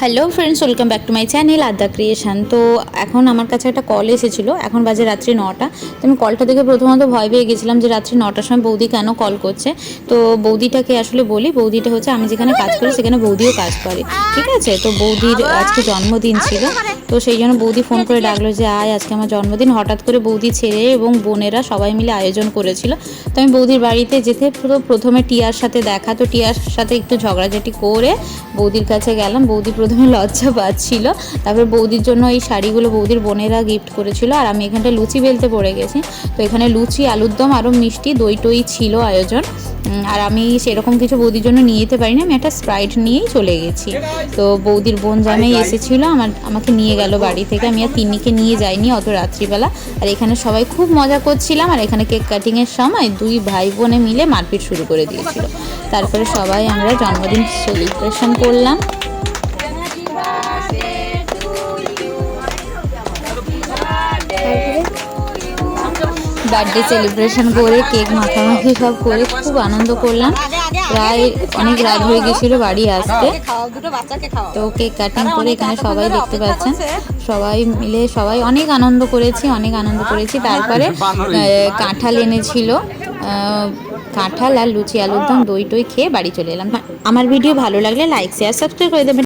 Hello friends welcome back to my channel Adya creation তো এখন আমার কাছে একটা কল এসেছিল, এখন বাজে রাত্রি নটা। তো আমি কলটা দেখে প্রথমত ভয় পেয়ে গেছিলাম যে রাত্রি নটার সময় বৌদি কেন কল করছে। তো বৌদিটাকে আসলে বলি, বৌদিটা হচ্ছে আমি যেখানে কাজ করি সেখানে বৌদিও কাজ করে। ঠিক আছে? তো বৌদির আজকে জন্মদিন ছিল। তো সেই জন্য বৌদি ফোন করে ডাকলো যে আয় আজকে আমার জন্মদিন। হঠাৎ করে বৌদি ছেড়ে এবং বোনেরা সবাই মিলে আয়োজন করেছিল। তো আমি বৌদির বাড়িতে যেতে পুরো প্রথমে টিয়ার সাথে দেখা। তো টিয়ার সাথে একটু ঝগড়াঝাটি করে বৌদির কাছে গেলাম। বৌদি প্রথমে লজ্জা পাচ্ছিল। তারপর বৌদির জন্য এই শাড়িগুলো বৌদির বোনেরা গিফট করেছিল। আর আমি এখানটা লুচি বেলতে পড়ে গেছি। তো এখানে লুচি আলুর দম আরও মিষ্টি দই টই ছিল আয়োজন। আর আমি সেরকম কিছু বৌদির জন্য নিয়ে যেতে পারিনি। আমি একটা স্প্রাইট নিয়েই চলে গেছি। তো বৌদির বোন জামাই এসেছিল আমার আমাকে নিয়ে গেল বাড়ি থেকে। আমি আর তিন্নিকে নিয়ে যাইনি অত রাত্রিবেলা। আর এখানে সবাই খুব মজা করছিলাম। আর এখানে কেক কাটিংয়ের সময় দুই ভাই বোনে মিলে মারপিট শুরু করে দিয়েছিল। তারপরে সবাই আমরা জন্মদিন সেলিব্রেশন করলাম। বার্থডে সেলিব্রেশন করে কেক মাখামাখি সব করে খুব আনন্দ করলাম। প্রায় অনেক রাত হয়ে গেছিল বাড়ি আসতে। তো কেক কাটিং করে এখানে সবাই দেখতে পাচ্ছেন। সবাই মিলে সবাই অনেক আনন্দ করেছি অনেক আনন্দ করেছি। তারপরে কাঁঠাল এনেছিল। কাঁঠাল আর লুচি আলুর দম দই টই খেয়ে বাড়ি চলে এলাম। আমার ভিডিও ভালো লাগলে লাইক শেয়ার সাবস্ক্রাইব করে দেবেন।